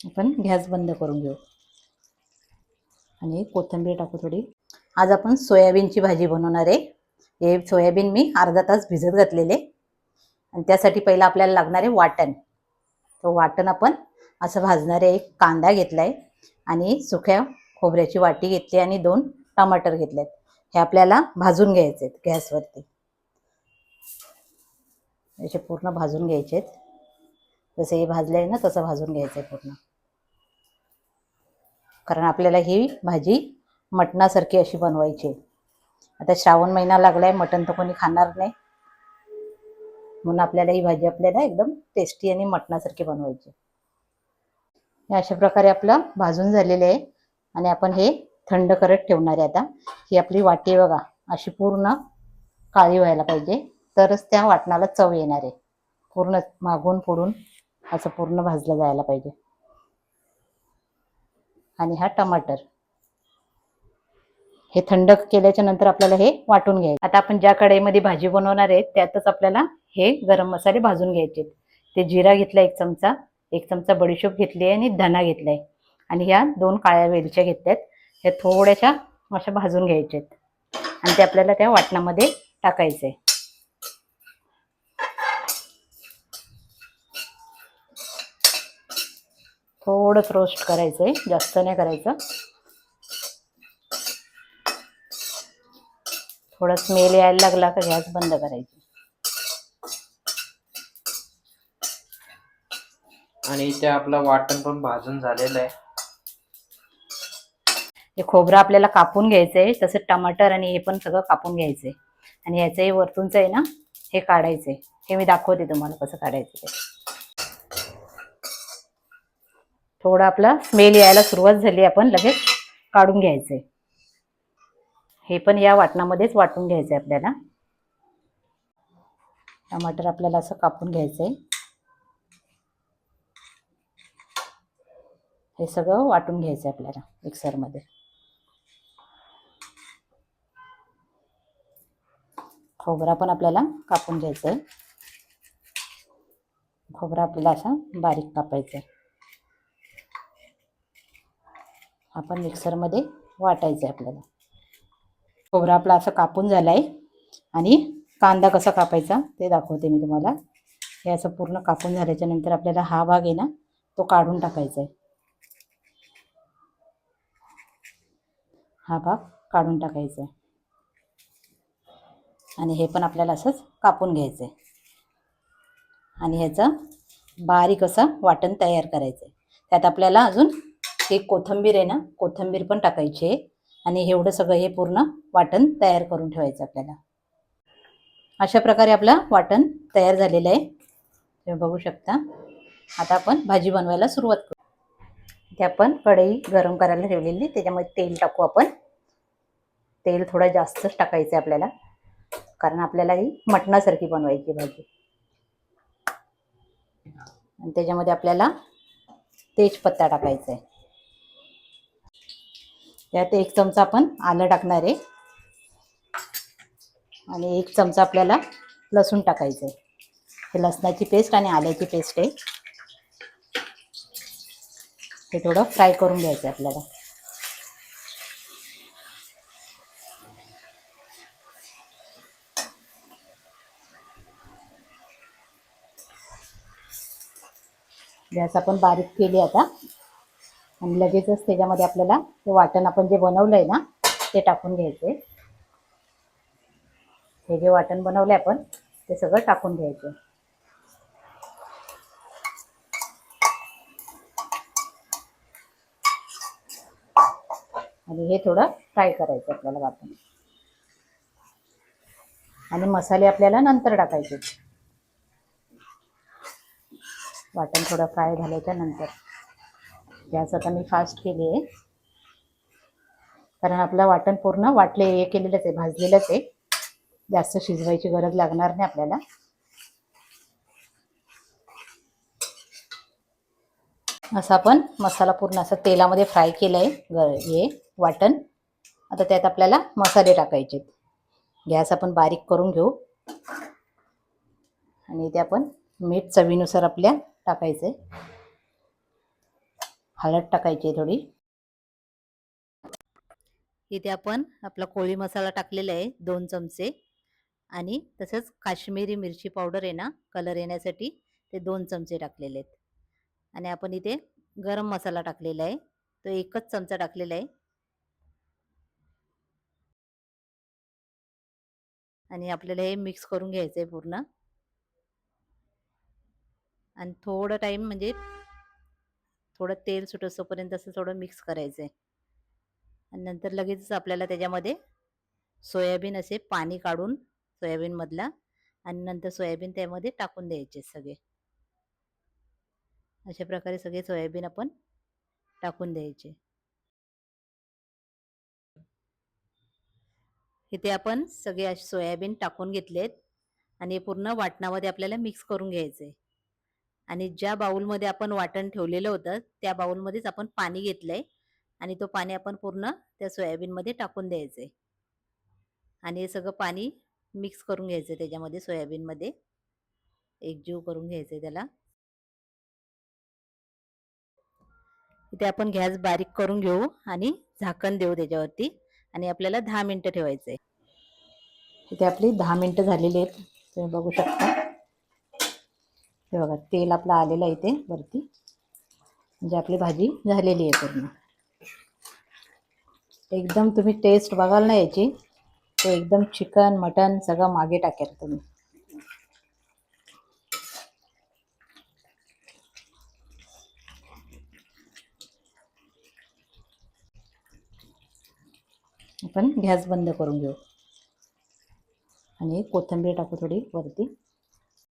आपण गॅस बंद करून घेऊ. आणि कोथिंबीर टाकू थोडी. आज आपण सोयाबीनची भाजी बनवणार आहे. हे सोयाबीन मी अर्धा तास भिजत घातलेले आणि त्यासाठी पहिलं आपल्याला लागणार आहे वाटण. तो वाटण आपण असं भाजणार आहे. एक कांदा घेतला आहे आणि सुक्या खोबऱ्याची वाटी घेतली आणि दोन टमाटर घेतलेत. हे आपल्याला भाजून घ्यायचे आहेत गॅसवरती. याचे पूर्ण भाजून घ्यायचे आहेत. जसे हे भाजले आहे ना तसं भाजून घ्यायचं आहे पूर्ण. कारण आपल्याला ही भाजी मटणासारखी अशी बनवायची आहे. आता श्रावण महिना लागलाय मटण तर कोणी खाणार नाही. म्हणून आपल्याला ही भाजी आपल्याला एकदम टेस्टी आणि मटणासारखी बनवायची हे अशा प्रकारे आपलं भाजून झालेले आहे आणि आपण हे थंड करत ठेवणार आहे आता. ही आपली वाटी बघा अशी पूर्ण काळी व्हायला पाहिजे. तरच त्या वाटणाला चव येणार आहे. पूर्ण मागून पुढून असं पूर्ण भाजलं जायला पाहिजे. आणि हा टमाटर. हे थंड केल्याच्यानंतर आपल्याला हे वाटून घ्यायचं. आता आपण ज्या कढईमध्ये भाजी बनवणार आहे त्यातच आपल्याला हे गरम मसाले भाजून घ्यायचे ते जिरा घेतला एक चमचा एक चमचा बडीशोप घेतली आहे आणि धना घेतलाय आणि ह्या दोन काळ्या वेलच्या घेतल्यात ह्या थोड्याशा अशा भाजून घ्यायच्या आहेत. आणि ते आपल्याला त्या वाटणामध्ये टाकायचे थोडंच रोस्ट करायचंय. जास्त नाही करायचं. थोडा स्मेल यायला लागला का गॅस बंद करायची. आणि इथे आपलं वाटण पण भाजून झालेलं आहे. हे खोबरं आपल्याला कापून घ्यायचंय. तसं टमाटर आणि हे पण सगळं कापून घ्यायचंय. आणि ह्याचं हे वरतूनचं आहे ना हे काढायचंय. हे मी दाखवते तुम्हाला कसं काढायचं ते. थोडा आपला स्मेल यायला सुरुवात झाली आपण लगेच काढून घ्यायचंय. हे पण या वाटणामध्येच वाटून घ्यायचंय आपल्याला. टमाटर आपल्याला असं कापून घ्यायचंय. हे सगळं वाटून घ्यायचं आपल्याला मिक्सरमध्ये. खोबरा पण आपल्याला कापून घ्यायचा आहे खोबरा आपल्याला असा बारीक कापायचा आहे आपण मिक्सरमध्ये वाटायचं आहे आपल्याला. खोबरा आपला असं कापून झाला आहे आणि कांदा कसा कापायचा ते दाखवते मी तुम्हाला. हे असं पूर्ण कापून झाल्याच्यानंतर आपल्याला हा भाग आहे ना तो काढून टाकायचा आहे. हा भाग काढून टाकायचा आहे. आणि हे पण आपल्याला असंच कापून घ्यायचं आहे. आणि ह्याचं बारीक असं वाटण तयार करायचं आहे. त्यात आपल्याला अजून एक कोथिंबीर आहे ना कोथिंबीर पण टाकायची आहे. आणि एवढं सगळं हे पूर्ण वाटण तयार करून ठेवायचं आपल्याला. अशा प्रकारे आपलं वाटण तयार झालेलं आहे. तुम्ही बघू शकता. आता आपण भाजी बनवायला सुरुवात करू. इथे आपण कढई गरम करायला ठेवलेली त्याच्यामध्ये तेल टाकू आपण. तेल थोडं जास्तच टाकायचं आहे आपल्याला. कारण आपल्याला ही मटणासारखी बनवायची भाजी. आणि त्याच्यामध्ये आपल्याला तेजपत्ता टाकायचा आहे. त्यात एक चमचा आपण आलं टाकणार आहे. आणि एक चमचा आपल्याला लसूण टाकायचं आहे हे लसणाची पेस्ट आणि आल्याची पेस्ट आहे. हे थोडं फ्राय करून घ्यायचं आहे आपल्याला. गॅस आपण बारीक केली आता. आणि लगेचच त्याच्यामध्ये आपल्याला ते वाटण आपण जे बनवलंय ना ते टाकून घ्यायचे. हे जे वाटण बनवले आपण ते सगळं टाकून घ्यायचं. आणि हे थोडं फ्राय करायचं आपल्याला वाटण. आणि मसाले आपल्याला नंतर टाकायचे. वाटण थोडं फ्राय झाल्याच्यानंतर. गॅस आता मी फास्ट केली आहे. कारण आपलं वाटण पूर्ण वाटले हे केलेलंच आहे भाजलेलंच आहे. जास्त शिजवायची गरज लागणार नाही आपल्याला. असं आपण मसाला पूर्ण असं तेलामध्ये फ्राय केलं आहे ग हे वाटण. आता त्यात आपल्याला मसाले टाकायचे गॅस आपण बारीक करून घेऊ. आणि ते आपण मीठ चवीनुसार आपल्या टाकायचं आहे हळद टाकायची आहे थोडी. इथे आपण आपला कोळी मसाला टाकलेला आहे दोन चमचे. आणि तसंच काश्मीरी मिरची पावडर आहे ना कलर येण्यासाठी ते दोन चमचे टाकलेले आहेत. आणि आपण इथे गरम मसाला टाकलेला आहे तो एकच चमचा टाकलेला आहे. आणि आपल्याला हे मिक्स करून घ्यायचं आहे पूर्ण. आणि थोडं टाईम म्हणजे थोडं तेल सुटसोपर्यंत असं थोडं मिक्स करायचं आहे आणि नंतर लगेचच आपल्याला त्याच्यामध्ये सोयाबीन असे पाणी काढून सोयाबीनमधला आणि नंतर सोयाबीन त्यामध्ये टाकून द्यायचे सगळे. अशा प्रकारे सगळे सोयाबीन आपण टाकून द्यायचे. इथे आपण सगळे असे सोयाबीन टाकून घेतलेत आणि पूर्ण वाटणामध्ये आपल्याला मिक्स करून घ्यायचं आहे आणि ज्या बाउलमध्ये आपण वाटण ठेवलेलं होतं त्या बाउलमध्येच आपण पाणी घेतलंय. आणि तो पाणी आपण पूर्ण त्या सोयाबीनमध्ये टाकून द्यायचं आहे आणि हे सगळं पाणी मिक्स करून घ्यायचं आहे त्याच्यामध्ये सोयाबीनमध्ये. एकजीव करून घ्यायचं आहे त्याला. इथे आपण गॅस बारीक करून घेऊ आणि झाकण देऊ त्याच्यावरती. आणि आपल्याला दहा मिनटं ठेवायचं आहे इथे आपली दहा मिनटं झालेली आहेत. तुम्ही बघू शकता. हे बघा तेल आपलं आलेलं आहे इथे वरती. म्हणजे आपली भाजी झालेली आहे पूर्ण. एकदम तुम्ही टेस्ट बघाल ना याची ते एकदम चिकन मटन सगळं मागे टाकेल तुम्ही. आपण गॅस बंद करून घेऊ. आणि कोथिंबीर टाकू थोडी वरती.